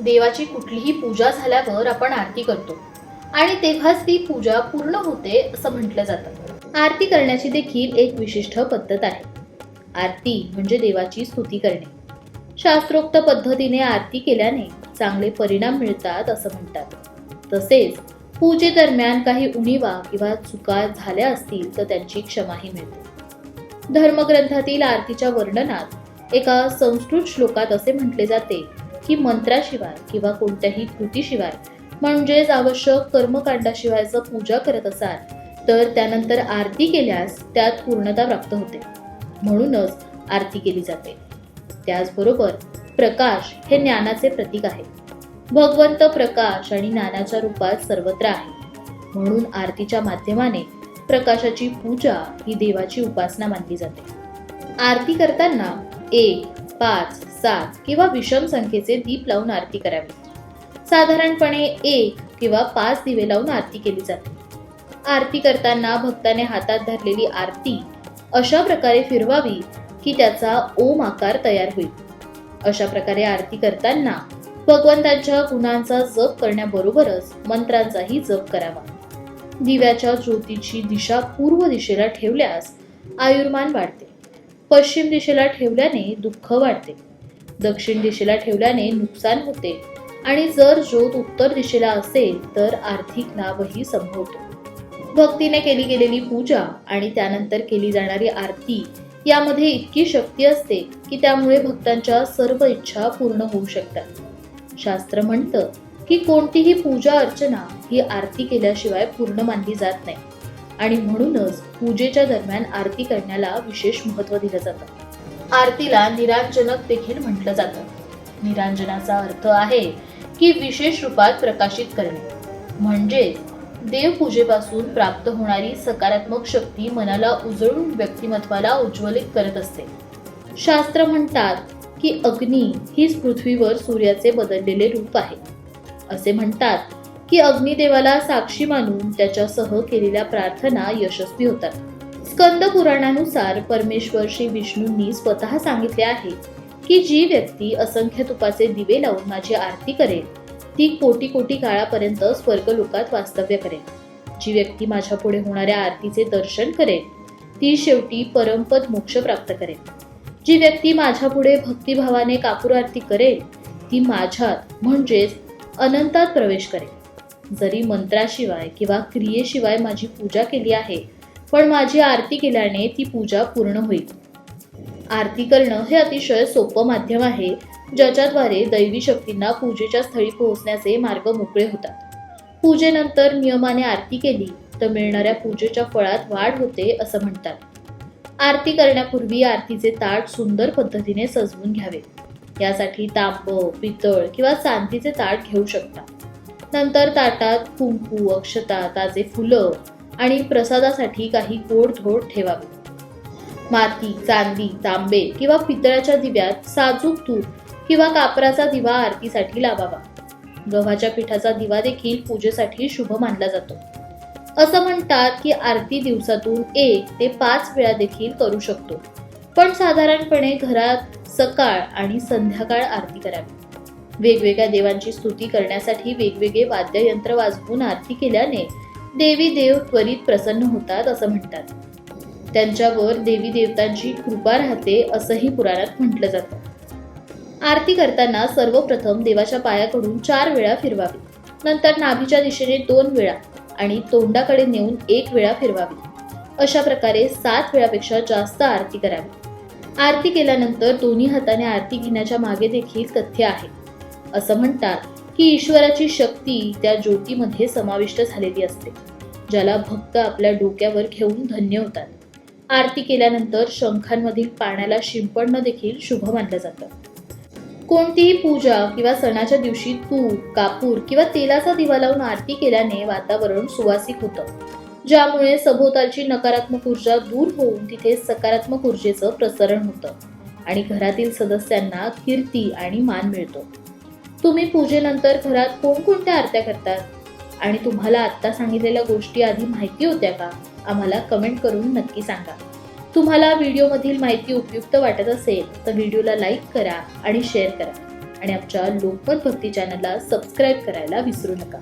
देवाची कुठलीही पूजा झाल्यावर आपण आरती करतो. आणि तेव्हाच ती पूजा पूर्ण होते असं म्हटलं जातं. आरती करण्याची देखील एक विशिष्ट पद्धत आहे. आरती म्हणजे देवाची स्तुती करणे. शास्त्रोक्त पद्धतीने आरती केल्याने चांगले परिणाम मिळतात असं म्हणतात. तसेच पूजेदरम्यान काही उणीवा किंवा चुका झाल्या असतील तर त्यांची क्षमाही मिळते. धर्मग्रंथातील आरतीच्या वर्णनात एका संस्कृत श्लोकात असे म्हटले जाते की मंत्राशिवाय किंवा कोणत्याही कृतीशिवाय म्हणजेच आवश्यक कर्मकांडाशिवाय जर पूजा करत असाल तर त्यानंतर आरती केल्यास त्यात पूर्णता प्राप्त होते. म्हणूनच आरती केली जाते. त्याचबरोबर प्रकाश हे ज्ञानाचे प्रतीक आहे. भगवंत प्रकाश आणि ज्ञानाच्या रूपात सर्वत्र आहे. म्हणून आरतीच्या माध्यमाने प्रकाशाची पूजा ही देवाची उपासना मानली जाते. आरती करताना एक पाच सात किंवा विषम संख्येचे दीप लावून आरती करावी. साधारणपणे एक किंवा पाच दिवे लावून आरती केली जाते. आरती करताना भक्ताने हातात धरलेली आरती अशा प्रकारे फिरवावी की त्याचा ओम आकार तयार होईल. अशा प्रकारे आरती करताना भगवंतांच्या गुणांचा जप करण्याबरोबरच मंत्रांचाही जप करावा. दिव्याच्या ज्योतीची दिशा पूर्व दिशेला ठेवल्यास आयुर्मान वाढते. पश्चिम दिशेला ठेवल्याने दुःख वाढते. दक्षिण दिशेला ठेवल्याने नुकसान होते. आणि जर ज्योत उत्तर दिशेला असेल तर आर्थिक लाभही संभवतो. भक्तीने केली गेलेली पूजा आणि त्यानंतर केली जाणारी आरती यामध्ये इतकी शक्ती असते की त्यामुळे भक्तांच्या सर्व इच्छा पूर्ण होऊ शकतात. शास्त्र म्हणतं की कोणतीही पूजा अर्चना ही आरती केल्याशिवाय पूर्ण मानली जात नाही. आणि म्हणूनच पूजेच्या दरम्यान आरती करण्याला विशेष महत्त्व दिलं जातं. आरतीला निरांजनक देखील म्हटलं जातं. निरांजनाचा अर्थ आहे की विशेष रूपात प्रकाशित करणे. म्हणजे देवपूजेपासून प्राप्त होणारी सकारात्मक शक्ती मनाला उजळून व्यक्तिमत्वाला उज्ज्वलित करत असते. शास्त्र म्हणतात की अग्नी हीच पृथ्वीवर सूर्याचे बदललेले रूप आहे. असे म्हणतात की अग्निदेवाला साक्षी मानून त्याच्यासह केलेल्या प्रार्थना यशस्वी होतात. स्कंद पुराणानुसार परमेश्वर श्री विष्णूंनी स्वतः सांगितले आहे की जी व्यक्ती असंख्य तुपाचे दिवे लावून माझी आरती करेल ती कोटी कोटी काळापर्यंत स्वर्गलोकात वास्तव्य करेल. जी व्यक्ती माझ्या पुढे होणाऱ्या आरतीचे दर्शन करेल ती शेवटी परमपद मोक्ष प्राप्त करेल. जी व्यक्ती माझ्या पुढे भक्तिभावाने कापूर आरती करेल ती माझ्यात म्हणजेच अनंतात प्रवेश करेल. जरी मंत्राशिवाय किंवा क्रियेशिवाय माझी पूजा केली आहे पण माझी आरती केल्याने ती पूजा पूर्ण होईल. आरती करणं हे अतिशय सोपं माध्यम आहे ज्याच्याद्वारे दैवी शक्तींना पूजेच्या स्थळी पोहोचण्याचे मार्ग मोकळे होतात. पूजेनंतर नियमाने आरती केली तर मिळणाऱ्या पूजेच्या फळात वाढ होते असं म्हणतात. आरती करण्यापूर्वी आरतीचे ताट सुंदर पद्धतीने सजवून घ्यावे. यासाठी तांब पितळ किंवा चांदीचे ताट घेऊ शकता. नंतर ताटात कुंकू अक्षता ताजे फुलं आणि प्रसादासाठी काही गोडधोड ठेवावे. माती चांदी तांबे किंवा पितळाच्या दिव्यात साजूक तूप किंवा कापराचा दिवा आरतीसाठी लावावा. गव्हाच्या पिठाचा दिवा देखील पूजेसाठी शुभ मानला जातो. असं म्हणतात की आरती दिवसातून एक ते पाच वेळा देखील करू शकतो. पण साधारणपणे घरात सकाळ आणि संध्याकाळ आरती करावी. वेगवेगळ्या देवांची स्तुती करण्यासाठी वेगवेगळे वाद्ययंत्र वाजवून आरती केल्याने देवी देव त्वरित प्रसन्न होतात असं म्हणतात. त्यांच्यावर देवी देवतांची कृपा राहते असंही पुराणात म्हटलं जातं. आरती करताना सर्वप्रथम देवाच्या पायाकडून चार वेळा फिरवावी. नंतर नाभीच्या दिशेने दोन वेळा आणि तोंडाकडे नेऊन एक वेळा फिरवावी. अशा प्रकारे सात वेळापेक्षा जास्त आरती करावी. आरती केल्यानंतर दोन्ही हाताने आरती घेण्याच्या मागे देखील तथ्य आहे असं म्हणतात की ईश्वराची शक्ती त्या ज्योतीमध्ये समाविष्ट झालेली असते ज्याला भक्त आपल्या डोक्यावर घेऊन धन्य होतात. आरती केल्यानंतर शंखांमधील पाण्याला शिंपडणं देखील शुभ मानलं जातं. कोणतीही पूजा किंवा सणाच्या दिवशी तूप कापूर किंवा तेलाचा दिवा लावून आरती केल्याने वातावरण सुवासिक होतं ज्यामुळे सभोवतालची नकारात्मक ऊर्जा दूर होऊन तिथे सकारात्मक ऊर्जेचं प्रसरण होतं आणि घरातील सदस्यांना कीर्ती आणि मान मिळतो. तुम्ही पूजेनंतर घरात कोणकोणत्या आरत्या करतात? आणि तुम्हाला आत्ता सांगितलेल्या गोष्टी आधी माहिती होत्या का? आम्हाला कमेंट करून नक्की सांगा. तुम्हाला व्हिडिओमधील माहिती उपयुक्त वाटत असेल तर व्हिडिओला लाईक करा आणि शेअर करा. आणि आमच्या लोकमत भक्ती चॅनलला सबस्क्राईब करायला विसरू नका.